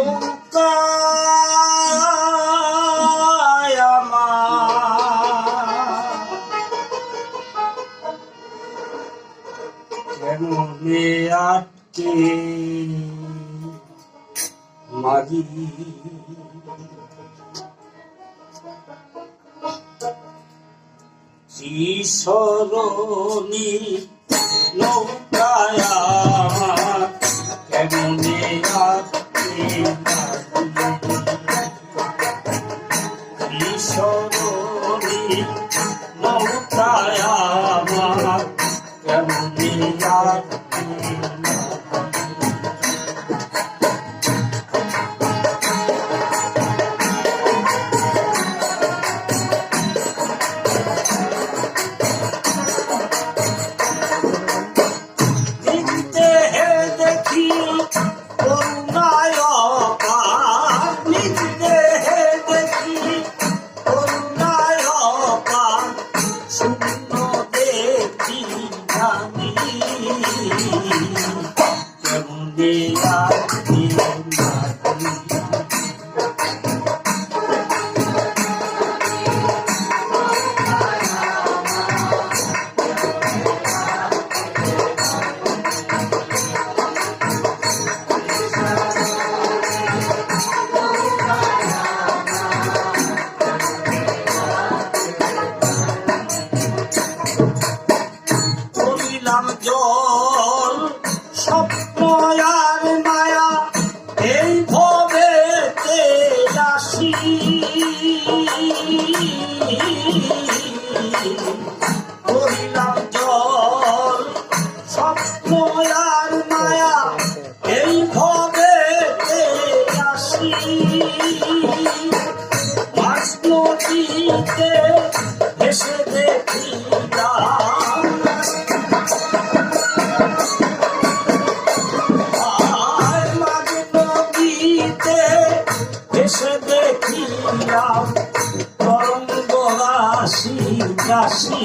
নৌকায় কেমনে আটকে মাগি। শ্রী সরণী Cristo. করিলাম জল স্বপ্ন আর মায়া এই ভবে আসি কাশি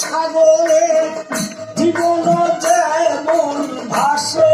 সাগরে জীবন যায় মন ভাসে।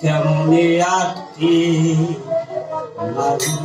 কেমনে আটকে লাগি